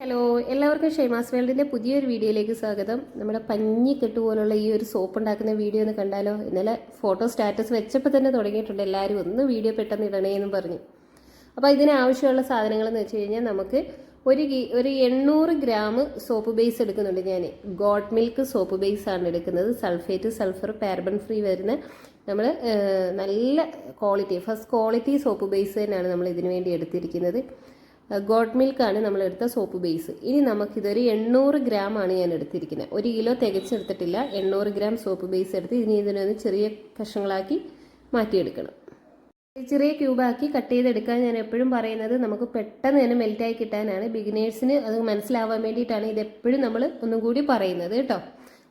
Hello എല്ലാവർക്കും ഷെയ്മാസ് വേൾഡിന്റെ പുതിയൊരു വീഡിയോയിലേക്ക് സ്വാഗതം. നമ്മുടെ പഞ്ഞിക്കെട്ട് പോലുള്ള ഈ ഒരു സോപ്പ് ഉണ്ടാക്കുന്ന വീഡിയോ ഒന്ന് കണ്ടാലോ? ഇന്നലെ ഫോട്ടോ സ്റ്റാറ്റസ് വെച്ചപ്പോൾ തന്നെ തുടങ്ങിയിട്ടുണ്ട്. എല്ലാവരും ഒന്ന് വീഡിയോ പെട്ടെന്ന് ഇടണേ എന്ന് പറഞ്ഞു. അപ്പോൾ ഇതിന് ആവശ്യമുള്ള സാധനങ്ങളെന്ന് വെച്ച് കഴിഞ്ഞാൽ നമുക്ക് ഒരു ഒരു എണ്ണൂറ് ഗ്രാം സോപ്പ് ബേസ് എടുക്കുന്നുണ്ട് ഞാൻ ഗോഡ് മിൽക്ക് സോപ്പ് ബേസ് ആണ് എടുക്കുന്നത്. സൾഫേറ്റ് സൾഫർ പാരബൺ ഫ്രീ വരുന്ന നമ്മൾ നല്ല quality first quality soap base തന്നെയാണ് നമ്മൾ ഇതിനു വേണ്ടി എടുത്തിരിക്കുന്നത്. ഗോഡ് മിൽക്കാണ് നമ്മൾ എടുത്ത സോപ്പ് ബേസ് ഇനി നമുക്കിതൊരു എണ്ണൂറ് ഗ്രാം ആണ് ഞാൻ എടുത്തിരിക്കുന്നത്. ഒരു കിലോ തികച്ചെടുത്തിട്ടില്ല. എണ്ണൂറ് ഗ്രാം സോപ്പ് ബേസ് എടുത്ത് ഇനി ഇതിനൊന്ന് ചെറിയ കഷ്ണങ്ങളാക്കി മാറ്റിയെടുക്കണം. ചെറിയ ക്യൂബാക്കി കട്ട് ചെയ്തെടുക്കാൻ ഞാൻ എപ്പോഴും പറയുന്നത് നമുക്ക് പെട്ടെന്ന് തന്നെ മെൽറ്റായി കിട്ടാനാണ്. ബിഗിനേഴ്സിന് അത് മനസ്സിലാവാൻ വേണ്ടിയിട്ടാണ് ഇത് എപ്പോഴും നമ്മൾ ഒന്നും കൂടി പറയുന്നത് കേട്ടോ.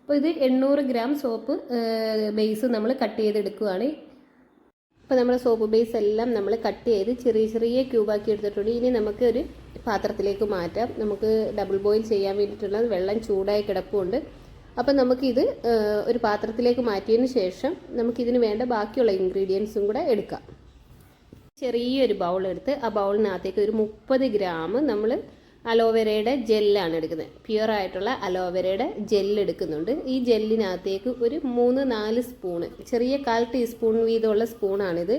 അപ്പോൾ ഇത് എണ്ണൂറ് ഗ്രാം സോപ്പ് ബേസ് നമ്മൾ കട്ട് ചെയ്തെടുക്കുകയാണ് അപ്പോൾ നമ്മുടെ സോപ്പ് ബേസ് എല്ലാം നമ്മൾ കട്ട് ചെയ്ത് ചെറിയ ചെറിയ ക്യൂബാക്കി എടുത്തിട്ടുണ്ട്. ഇനി നമുക്ക് ഒരു പാത്രത്തിലേക്ക് മാറ്റാം. നമുക്ക് ഡബിൾ ബോയിൽ ചെയ്യാൻ വേണ്ടിയിട്ടുള്ള വെള്ളം ചൂടായി കിടപ്പുണ്ട്. അപ്പോൾ നമുക്കിത് ഒരു പാത്രത്തിലേക്ക് മാറ്റിയതിന് ശേഷം നമുക്കിതിന് വേണ്ട ബാക്കിയുള്ള ഇൻഗ്രീഡിയൻസും കൂടെ എടുക്കാം. ചെറിയൊരു ബൗൾ എടുത്ത് ആ ബൗളിനകത്തേക്ക് ഒരു മുപ്പത് ഗ്രാം നമ്മൾ അലോവേരയുടെ ജെല്ലാണ് എടുക്കുന്നത്. പ്യുവർ ആയിട്ടുള്ള അലോവേരയുടെ ജെല്ല് എടുക്കുന്നുണ്ട്. ഈ ജെല്ലിനകത്തേക്ക് ഒരു മൂന്ന് നാല് സ്പൂണ് ചെറിയ കാൽ ടീസ്പൂൺ വീതമുള്ള സ്പൂണാണിത്.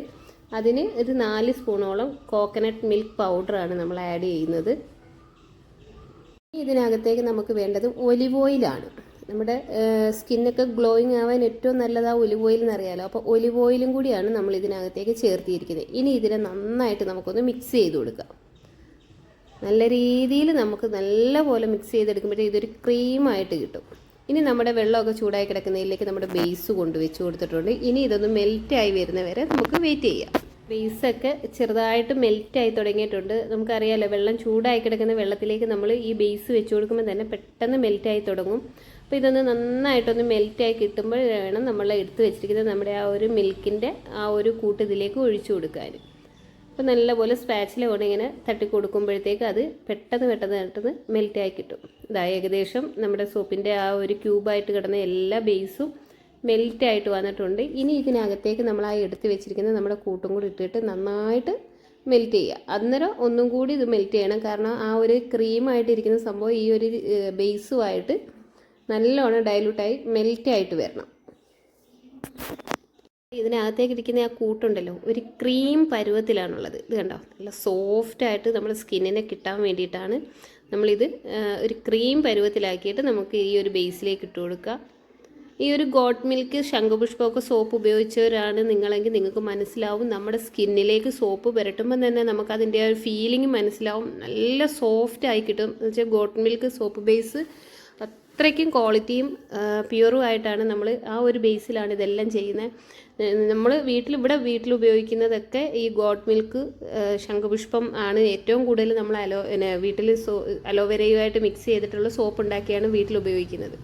അതിന് ഒരു നാല് സ്പൂണോളം കോക്കനട്ട് മിൽക്ക് പൗഡറാണ് നമ്മൾ ആഡ് ചെയ്യുന്നത്. ഇതിനകത്തേക്ക് നമുക്ക് വേണ്ടത് ഒലിവ് ഓയിലാണ് നമ്മുടെ സ്കിന്നൊക്കെ ഗ്ലോയിങ് ആവാൻ ഏറ്റവും നല്ലത് ആ ഒലിവ് ഓയിൽ എന്നറിയാലോ. അപ്പോൾ ഒലിവ് ഓയിലും കൂടിയാണ് നമ്മൾ ഇതിനകത്തേക്ക് ചേർത്തിയിരിക്കുന്നത്. ഇനി ഇതിനെ നന്നായിട്ട് നമുക്കൊന്ന് മിക്സ് ചെയ്ത് കൊടുക്കാം. നല്ല രീതിയിൽ നമുക്ക് നല്ല പോലെ മിക്സ് ചെയ്തെടുക്കുമ്പോഴേ ഇതൊരു ക്രീമായിട്ട് കിട്ടും. ഇനി നമ്മുടെ വെള്ളമൊക്കെ ചൂടായി കിടക്കുന്നതിലേക്ക് നമ്മുടെ ബേസ് കൊണ്ട് വെച്ച് കൊടുത്തിട്ടുണ്ട്. ഇനി ഇതൊന്ന് മെൽറ്റായി വരുന്ന വരെ നമുക്ക് വെയിറ്റ് ചെയ്യാം. ബേസൊക്കെ ചെറുതായിട്ട് മെൽറ്റായി തുടങ്ങിയിട്ടുണ്ട്. നമുക്കറിയാമല്ലോ വെള്ളം ചൂടായി കിടക്കുന്ന വെള്ളത്തിലേക്ക് നമ്മൾ ഈ ബേസ് വെച്ച് കൊടുക്കുമ്പോൾ തന്നെ പെട്ടെന്ന് മെൽറ്റായി തുടങ്ങും. അപ്പോൾ ഇതൊന്ന് നന്നായിട്ടൊന്ന് മെൽറ്റായി കിട്ടുമ്പോൾ വേണം നമ്മൾ എടുത്ത് വെച്ചിരിക്കുന്നത് നമ്മുടെ ആ ഒരു മിൽക്കിന്റെ ആ ഒരു കൂട്ട് ഇതിലേക്ക് ഒഴിച്ചു കൊടുക്കാൻ അപ്പോൾ നല്ലപോലെ സ്പാച്ചില കൊണ്ട് ഇങ്ങനെ തട്ടി കൊടുക്കുമ്പോഴത്തേക്ക് അത് പെട്ടെന്ന് പെട്ടെന്ന് പെട്ടെന്ന് മെൽറ്റായി കിട്ടും. ഇതാ ഏകദേശം നമ്മുടെ സോപ്പിന്റെ ആ ഒരു ക്യൂബായിട്ട് കിടന്ന എല്ലാ ബേസും മെൽറ്റ് ആയിട്ട് വന്നിട്ടുണ്ട്. ഇനി ഇതിനകത്തേക്ക് നമ്മൾ ആ എടുത്ത് വെച്ചിരിക്കുന്ന നമ്മുടെ കൂട്ടും കൂടി ഇട്ടിട്ട് നന്നായിട്ട് മെൽറ്റ് ചെയ്യുക. അന്നേരം ഒന്നും കൂടി ഇത് മെൽറ്റ് ചെയ്യണം. കാരണം ആ ഒരു ക്രീമായിട്ടിരിക്കുന്ന സംഭവം ഈ ഒരു ബേസുമായിട്ട് നല്ലോണം ഡയലൂട്ടായി മെൽറ്റ് ആയിട്ട് വരണം. ഇതിനകത്തേക്ക് ഇരിക്കുന്ന ആ കൂട്ടുണ്ടല്ലോ ഒരു ക്രീം പരുവത്തിലാണുള്ളത്. ഇത് കണ്ടോ? നല്ല സോഫ്റ്റായിട്ട് നമ്മുടെ സ്കിന്നിനെ കിട്ടാൻ വേണ്ടിയിട്ടാണ് നമ്മളിത് ഒരു ക്രീം പരുവത്തിലാക്കിയിട്ട് നമുക്ക് ഈ ഒരു ബേസിലേക്ക് ഇട്ട് കൊടുക്കുക. ഈ ഒരു ഗോട്ട് മിൽക്ക് ശംഖുപുഷ്പമൊക്കെ സോപ്പ് ഉപയോഗിച്ചവരാണ് നിങ്ങളെങ്കിൽ നിങ്ങൾക്ക് മനസ്സിലാവും നമ്മുടെ സ്കിന്നിലേക്ക് സോപ്പ് പുരട്ടുമ്പോൾ തന്നെ നമുക്ക് അതിന്റെ ഒരു ഫീലിംഗ് മനസ്സിലാവും. നല്ല സോഫ്റ്റ് ആയി കിട്ടും. എന്ന് വെച്ചാൽ ഗോട്ട് മിൽക്ക് സോപ്പ് ബേസ് അത്രയ്ക്കും ക്വാളിറ്റിയും പ്യുവറും ആയിട്ടാണ് നമ്മൾ ആ ഒരു ബേസിലാണ് ഇതെല്ലാം ചെയ്യുന്നത്. നമ്മൾ വീട്ടിൽ ഇവിടെ വീട്ടിൽ ഉപയോഗിക്കുന്നതൊക്കെ ഈ ഗോഡ് മിൽക്ക് ശംഖുപുഷ്പം ആണ് ഏറ്റവും കൂടുതൽ നമ്മൾ അലോ വീട്ടിൽ സോ അലോവേരയുമായിട്ട് മിക്സ് ചെയ്തിട്ടുള്ള സോപ്പ് ഉണ്ടാക്കിയാണ് വീട്ടിൽ ഉപയോഗിക്കുന്നത്.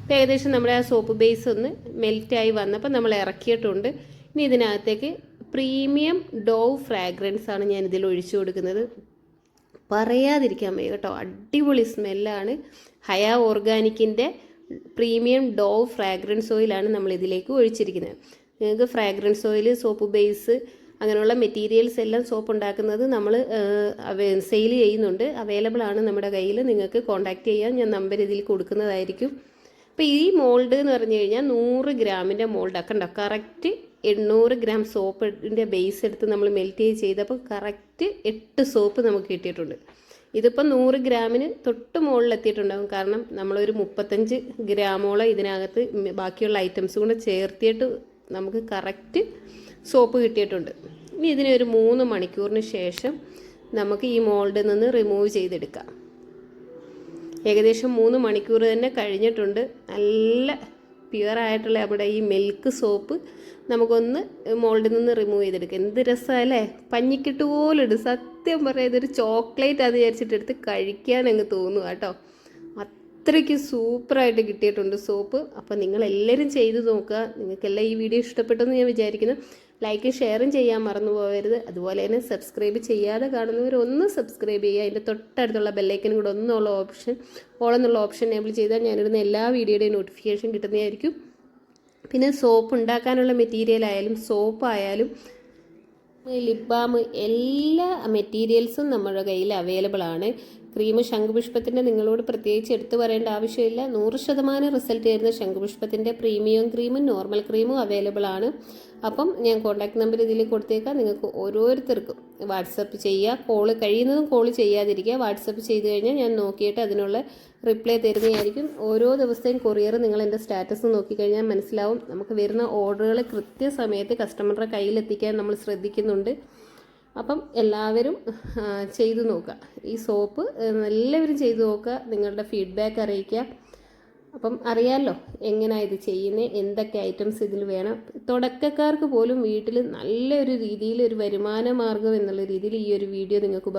ഇപ്പോൾ ഏകദേശം നമ്മുടെ ആ സോപ്പ് ബേസ് ഒന്ന് മെൽറ്റായി വന്നപ്പോൾ നമ്മൾ ഇറക്കിയിട്ടുണ്ട്. ഇനി ഇതിനകത്തേക്ക് പ്രീമിയം ഡോവ് ഫ്രാഗ്രൻസ് ആണ് ഞാൻ ഇതിൽ ഒഴിച്ചു കൊടുക്കുന്നത്. പറയാതിരിക്കാൻ വയ്യ കേട്ടോ. അടിപൊളി സ്മെല്ലാണ്. ഹയ ഓർഗാനിക്കിന്റെ പ്രീമിയം ഡോ ഫ്രാഗ്രൻസ് ഓയിലാണ് നമ്മൾ ഇതിലേക്ക് ഒഴിച്ചിരിക്കുന്നത്. നിങ്ങൾക്ക് ഫ്രാഗ്രൻസ് ഓയിൽ സോപ്പ് ബേസ് അങ്ങനെയുള്ള മെറ്റീരിയൽസ് എല്ലാം സോപ്പ് ഉണ്ടാക്കുന്നത് നമ്മൾ സെയിൽ ചെയ്യുന്നുണ്ട്. അവൈലബിൾ ആണ് നമ്മുടെ കയ്യിൽ നിങ്ങൾക്ക് കോൺടാക്റ്റ് ചെയ്യാൻ ഞാൻ നമ്പർ ഇതിൽ കൊടുക്കുന്നതായിരിക്കും. അപ്പോൾ ഈ മോൾഡ് എന്ന് പറഞ്ഞു കഴിഞ്ഞാൽ നൂറ് ഗ്രാമിന്റെ മോൾഡ്. ആക്കണ്ട കറക്റ്റ് എണ്ണൂറ് ഗ്രാം സോപ്പിന്റെ ബേസ് എടുത്ത് നമ്മൾ മെൽറ്റ് ചെയ്തപ്പോൾ കറക്റ്റ് എട്ട് സോപ്പ് നമുക്ക് കിട്ടിയിട്ടുണ്ട്. ഇതിപ്പോൾ നൂറ് ഗ്രാമിന് തൊട്ട് മുകളിലെത്തിയിട്ടുണ്ടാകും കാരണം നമ്മളൊരു മുപ്പത്തഞ്ച് ഗ്രാമോളം ഇതിനകത്ത് ബാക്കിയുള്ള ഐറ്റംസ് കൂടെ ചേർത്തിയിട്ട് നമുക്ക് കറക്റ്റ് സോപ്പ് കിട്ടിയിട്ടുണ്ട്. ഇനി ഇതിനെ ഒരു മൂന്ന് മണിക്കൂറിന് ശേഷം നമുക്ക് ഈ മോൾഡിൽ നിന്ന് റിമൂവ് ചെയ്തെടുക്കാം. ഏകദേശം മൂന്ന് മണിക്കൂർ തന്നെ കഴിഞ്ഞിട്ടുണ്ട്. നല്ല പ്യുവർ ആയിട്ടുള്ള നമ്മുടെ ഈ മിൽക്ക് സോപ്പ് നമുക്കൊന്ന് മോൾഡിൽ നിന്ന് റിമൂവ് ചെയ്തെടുക്കാം. എന്ത് രസമല്ലേ പഞ്ഞിക്കിട്ട് പോലിടും സത്യം പറയാം ഇതൊരു ചോക്ലേറ്റ് അത് വിചാരിച്ചിട്ട് എടുത്ത് കഴിക്കാൻ അങ്ങ് തോന്നുക കേട്ടോ അത്രയ്ക്ക് സൂപ്പറായിട്ട് കിട്ടിയിട്ടുണ്ട് സോപ്പ്. അപ്പോൾ നിങ്ങളെല്ലാവരും ചെയ്ത് നോക്കുക. നിങ്ങൾക്കെല്ലാം ഈ വീഡിയോ ഇഷ്ടപ്പെട്ടെന്ന് ഞാൻ വിചാരിക്കുന്നു. ലൈക്കും ഷെയറും ചെയ്യാൻ മറന്നു പോകരുത്. അതുപോലെ തന്നെ സബ്സ്ക്രൈബ് ചെയ്യാതെ കാണുന്നവർ ഒന്ന് സബ്സ്ക്രൈബ് ചെയ്യുക. അതിന്റെ തൊട്ടടുത്തുള്ള ബെല്ലൈക്കനും കൂടെ ഒന്നുള്ള ഓപ്ഷൻ ഓളെന്നുള്ള ഓപ്ഷൻ എനേബിൾ ചെയ്താൽ ഞാനിടുന്ന എല്ലാ വീഡിയോയുടെയും നോട്ടിഫിക്കേഷൻ കിട്ടുന്നതായിരിക്കും. പിന്നെ സോപ്പ് ഉണ്ടാക്കാനുള്ള മെറ്റീരിയൽ ആയാലും സോപ്പ് ആയാലും ലിപ് ബാം എല്ലാ മെറ്റീരിയൽസും നമ്മുടെ കയ്യിൽ അവൈലബിൾ ആണ്. ക്രീം ശംഖുപുഷ്പത്തിന്റെ നിങ്ങളോട് പ്രത്യേകിച്ച് എടുത്തു പറയേണ്ട ആവശ്യമില്ല. നൂറ് ശതമാനം റിസൾട്ട് തരുന്ന ശംഖുപുഷ്പത്തിന്റെ പ്രീമിയം ക്രീമും നോർമൽ ക്രീമും അവൈലബിൾ ആണ്. അപ്പം ഞാൻ കോൺടാക്ട് നമ്പർ ഇതിൽ കൊടുത്തേക്കാം. നിങ്ങൾക്ക് ഓരോരുത്തർക്കും വാട്സപ്പ് ചെയ്യുക കോൾ കഴിയുന്നതും കോൾ ചെയ്യാതിരിക്കുക. വാട്സപ്പ് ചെയ്ത് കഴിഞ്ഞാൽ ഞാൻ നോക്കിയിട്ട് അതിനുള്ള റിപ്ലൈ തരുന്നതായിരിക്കും. ഓരോ ദിവസത്തെയും കൊറിയർ നിങ്ങൾ എന്റെ സ്റ്റാറ്റസ് നോക്കിക്കഴിഞ്ഞാൽ മനസ്സിലാവും. നമുക്ക് വരുന്ന ഓർഡറുകൾ കൃത്യസമയത്ത് കസ്റ്റമറുടെ കയ്യിലെത്തിക്കാൻ നമ്മൾ ശ്രദ്ധിക്കുന്നുണ്ട്. അപ്പം എല്ലാവരും ചെയ്തു നോക്കുക. ഈ സോപ്പ് എല്ലാവരും ചെയ്തു നോക്കുക. നിങ്ങളുടെ ഫീഡ്ബാക്ക് അറിയിക്കുക. അപ്പം അറിയാമല്ലോ എങ്ങനെയാണ് ഇത് ചെയ്യുന്നത് എന്തൊക്കെ ഐറ്റംസ് ഇതിൽ വേണം. തുടക്കക്കാർക്ക് പോലും വീട്ടിൽ നല്ലൊരു രീതിയിൽ ഒരു വരുമാന മാർഗം എന്നുള്ള രീതിയിൽ ഈ ഒരു വീഡിയോ നിങ്ങൾക്ക്